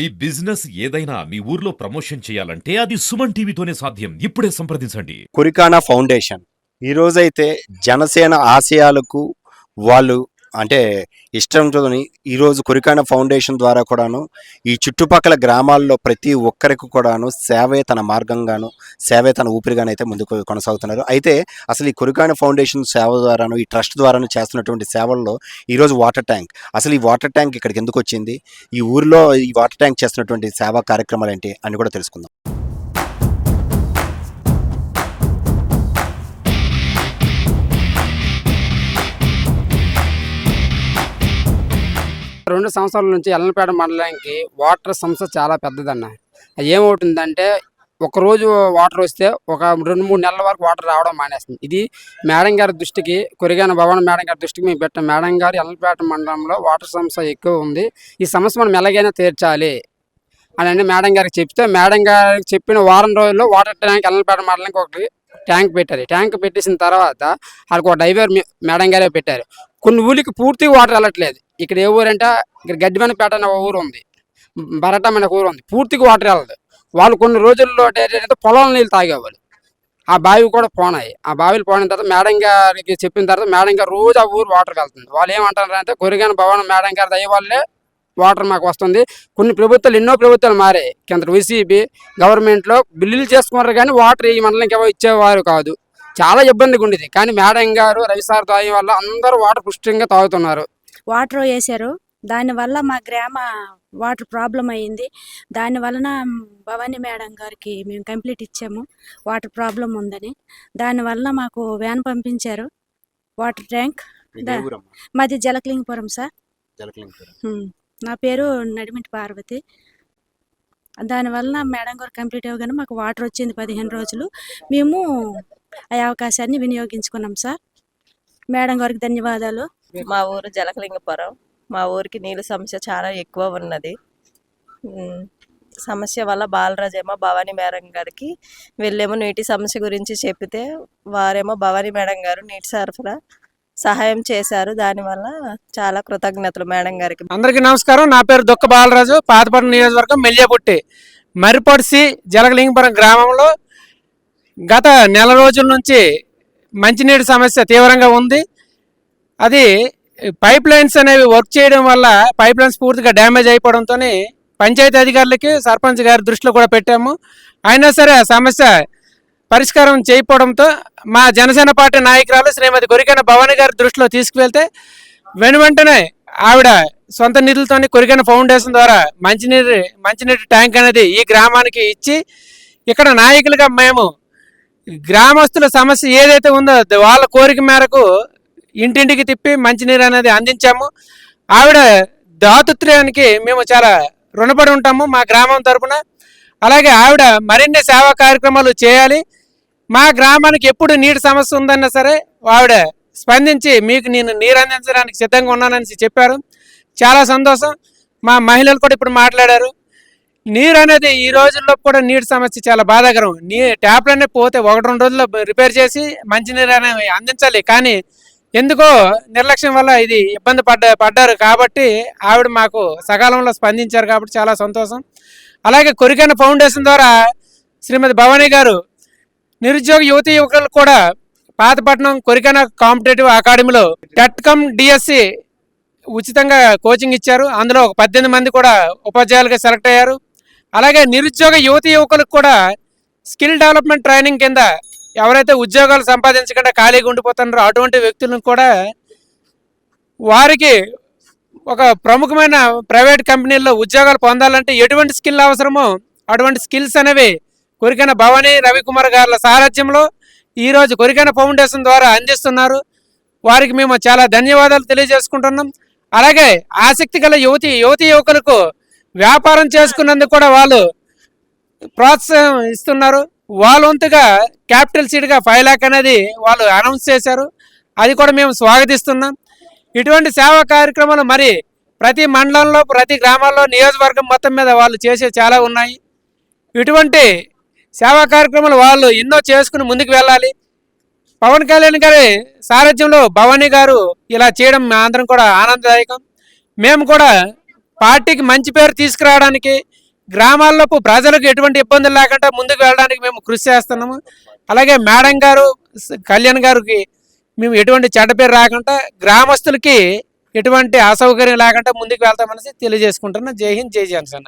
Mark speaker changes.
Speaker 1: ఈ బిజినెస్ ఏదైనా మీ ఊర్లో ప్రమోషన్ చేయాలంటే అది సుమన్ టీవీతోనే సాధ్యం. ఇప్పుడే సంప్రదించండి.
Speaker 2: కురికానా ఫౌండేషన్. ఈరోజైతే జనసేన ఆశయాలకు వాళ్ళు అంటే ఇష్టంతో ఈరోజు కురికానా ఫౌండేషన్ ద్వారా కూడాను ఈ చుట్టుపక్కల గ్రామాల్లో ప్రతి ఒక్కరికి కూడాను సేవే తన మార్గంగాను సేవే తన ఊపిరిగానైతే అయితే ముందుకు కొనసాగుతున్నారు. అయితే అసలు ఈ కొరికాన ఫౌండేషన్ సేవ ద్వారాను ఈ ట్రస్ట్ ద్వారాను చేస్తున్నటువంటి సేవల్లో ఈరోజు వాటర్ ట్యాంక్. అసలు ఈ వాటర్ ట్యాంక్ ఇక్కడికి ఎందుకు వచ్చింది? ఈ ఊరిలో ఈ వాటర్ ట్యాంక్ చేస్తున్నటువంటి సేవా కార్యక్రమాలు ఏంటి? అని కూడా తెలుసుకుందాం.
Speaker 3: రెండు సంవత్సరాల నుంచి ఎల్లపేట మండలానికి వాటర్ సమస్య చాలా పెద్దదన్న. ఏమవుతుందంటే ఒకరోజు వాటర్ వస్తే ఒక రెండు మూడు నెలల వరకు వాటర్ రావడం మానేస్తుంది. ఇది మేడం గారి దృష్టికి కొరిగాన భవన్ మేడం గారి దృష్టికి మేము పెట్టాం మేడం గారు ఎల్లపేట మండలంలో వాటర్ సమస్య ఎక్కువ ఉంది. ఈ సమస్య మనం ఎలాగైనా తీర్చాలి అని అని మేడం గారికి చెప్తే మేడం గారికి చెప్పిన వారం రోజుల్లో వాటర్ ట్యాంక్ ఎల్లపేట మండలానికి ఒకటి ట్యాంక్ పెట్టారు. ట్యాంక్ పెట్టేసిన తర్వాత వాళ్ళకి ఒక డైవర్ మే- మేడం గారే పెట్టారు. కొన్ని ఊరికి పూర్తిగా వాటర్ వెళ్ళట్లేదు. ఇక్కడ ఏ ఊరంటే? ఇక్కడ గడ్డిమనపేట అనే ఊరు ఉంది. బరటం అనే ఊరు ఉంది. పూర్తిగా వాటర్ వెళ్ళదు. వాళ్ళు కొన్ని రోజుల్లో ఏంటంటే పొలం నీళ్ళు తాగేవాళ్ళు. ఆ బావి కూడా పోనాయి. ఆ బావిలు పోయిన తర్వాత మేడం గారికి చెప్పిన తర్వాత మేడం గారు రోజు ఆ ఊరు వాటర్ వెళ్తుంది. వాళ్ళు ఏమంటారు అంటే కొరిగాన భవనం మేడం గారి దయ వాళ్ళే వాటర్ మాకు వస్తుంది. కొన్ని ప్రభుత్వాలు ఎన్నో ప్రభుత్వాలు మారాయి కింద వైసీపీ గవర్నమెంట్లో బిల్లులు చేసుకున్నారు కానీ వాటర్ ఈ మండలంకి ఎవరు ఇచ్చేవారు కాదు. చాలా ఇబ్బందిగా ఉండేది. కానీ మేడం గారు రవిసార్ దయ వల్ల అందరూ వాటర్ పుష్టిగా తాగుతున్నారు.
Speaker 4: వాటర్ వేశారు. దానివల్ల మా గ్రామ వాటర్ ప్రాబ్లం అయ్యింది. దాని వలన భవానీ మేడం గారికి మేము కంప్లీట్ ఇచ్చాము. వాటర్ ప్రాబ్లం ఉందని. దానివల్ల మాకు వ్యాన్ పంపించారు. Water tank. మాది జలకలింగపురం సార్. హ్మ్. నా పేరు నడిమిటి పార్వతి. దానివల్ల మేడం గారు కంప్లీట్ అవ్వగానే మాకు వాటర్ వచ్చింది పదిహేను రోజులు. మేము ఆ అవకాశాన్ని వినియోగించుకున్నాం సార్. మేడం గారికి ధన్యవాదాలు.
Speaker 5: మా ఊరు జలకలింగపురం. మా ఊరికి నీళ్ళ సమస్య చాలా ఎక్కువ ఉన్నది. సమస్య వల్ల బాలరాజేమో భవానీ మేడం గారికి వెళ్ళేమో నీటి సమస్య గురించి చెప్తే వారేమో భవానీ మేడం గారు నీటి సరఫరా సహాయం చేశారు. దానివల్ల చాలా కృతజ్ఞతలు మేడం గారికి.
Speaker 6: అందరికీ నమస్కారం. నా పేరు దుక్క బాలరాజు. పాతపట్నం నియోజకవర్గం మెల్లియపుట్టి. మరిపొడిసి జలగలింగపురం గ్రామంలో గత నెల రోజుల నుంచి మంచినీటి సమస్య తీవ్రంగా ఉంది. అది పైప్ లైన్స్ అనేవి వర్క్ చేయడం వల్ల పైప్ లైన్స్ పూర్తిగా డ్యామేజ్ అయిపోవడంతో పంచాయతీ అధికారులకి సర్పంచ్ గారి దృష్టిలో కూడా పెట్టాము. అయినా సరే ఆ సమస్య పరిష్కారం చేయకపోవడంతో మా జనసేన పార్టీ నాయకురాలు శ్రీమతి కొరికన భవాని గారి దృష్టిలో తీసుకువెళ్తే వెను వెంటనే ఆవిడ సొంత నిధులతోని కొరికన ఫౌండేషన్ ద్వారా మంచినీరు మంచినీటి ట్యాంక్ అనేది ఈ గ్రామానికి ఇచ్చి ఇక్కడ నాయకులుగా మేము గ్రామస్తుల సమస్య ఏదైతే ఉందో వాళ్ళ కోరిక మేరకు ఇంటింటికి తిప్పి మంచినీరు అనేది అందించాము. ఆవిడ దాతృత్యానికి మేము చాలా రుణపడి ఉంటాము మా గ్రామం తరపున. అలాగే ఆవిడ మరిన్ని సేవా కార్యక్రమాలు చేయాలి. మా గ్రామానికి ఎప్పుడు నీటి సమస్య ఉందన్నా సరే ఆవిడ స్పందించి మీకు నేను నీరు అందించడానికి సిద్ధంగా ఉన్నానని చెప్పారు. చాలా సంతోషం. మా మహిళలు కూడా ఇప్పుడు మాట్లాడారు. నీరు అనేది ఈ రోజుల్లో కూడా నీటి సమస్య చాలా బాధాకరం. నీ ట్యాప్లు అనేవి పోతే ఒకటి రెండు రోజుల్లో రిపేర్ చేసి మంచినీరు అనేవి అందించాలి. కానీ ఎందుకో నిర్లక్ష్యం వల్ల ఇది ఇబ్బంది పడ్డ పడ్డారు కాబట్టి ఆవిడ మాకు సకాలంలో స్పందించారు కాబట్టి చాలా సంతోషం. అలాగే కొరికైన ఫౌండేషన్ ద్వారా శ్రీమతి భవానీ గారు నిరుద్యోగ యువతి యువకులు కూడా పాతపట్నం కొరికన కాంపిటేటివ్ అకాడమీలో టెట్కమ్ డిఎస్సి ఉచితంగా కోచింగ్ ఇచ్చారు. అందులో ఒక పద్దెనిమిది మంది కూడా ఉపాధ్యాయులుగా సెలెక్ట్ అయ్యారు. అలాగే నిరుద్యోగ యువతి యువకులకు కూడా స్కిల్ డెవలప్మెంట్ ట్రైనింగ్ కింద ఎవరైతే ఉద్యోగాలు సంపాదించకుండా ఖాళీగా ఉండిపోతున్నారో అటువంటి వ్యక్తులను కూడా వారికి ఒక ప్రముఖమైన ప్రైవేట్ కంపెనీల్లో ఉద్యోగాలు పొందాలంటే ఎటువంటి స్కిల్ అవసరమో అటువంటి స్కిల్స్ అనేవి కొరికన భవానీ రవికుమార్ గారుల సారథ్యంలో ఈరోజు కొరికన ఫౌండేషన్ ద్వారా అందిస్తున్నారు. వారికి మేము చాలా ధన్యవాదాలు తెలియజేసుకుంటున్నాం. అలాగే ఆసక్తి గల యువతి యువతి యువకులకు వ్యాపారం చేసుకున్నందుకు కూడా వాళ్ళు ప్రోత్సాహం ఇస్తున్నారు. వాళ్ళ వంతుగా క్యాపిటల్ సీడ్గా ఫైవ్ ల్యాక్ అనేది వాళ్ళు అనౌన్స్ చేశారు. అది కూడా మేము స్వాగతిస్తున్నాం. ఇటువంటి సేవా కార్యక్రమాలు మరి ప్రతి మండలంలో ప్రతి గ్రామాల్లో నియోజకవర్గం మొత్తం మీద వాళ్ళు చేసే చాలా ఉన్నాయి. ఇటువంటి సేవా కార్యక్రమాలు వాళ్ళు ఎన్నో చేసుకుని ముందుకు వెళ్ళాలి. పవన్ కళ్యాణ్ గారి సారథ్యంలో భవానీ గారు ఇలా చేయడం మా అందరం కూడా ఆనందదాయకం. మేము కూడా పార్టీకి మంచి పేరు తీసుకురావడానికి గ్రామాల్లోపు ప్రజలకు ఎటువంటి ఇబ్బందులు లేకుండా ముందుకు వెళ్ళడానికి మేము కృషి చేస్తున్నాము. అలాగే మేడం గారు కళ్యాణ్ గారికి మేము ఎటువంటి చెడ్డ పేరు రాకుండా గ్రామస్తులకి ఎటువంటి అసౌకర్యం లేకుండా ముందుకు వెళ్తామనేసి తెలియజేసుకుంటున్నాం. జై హింద్ జై జనసేన.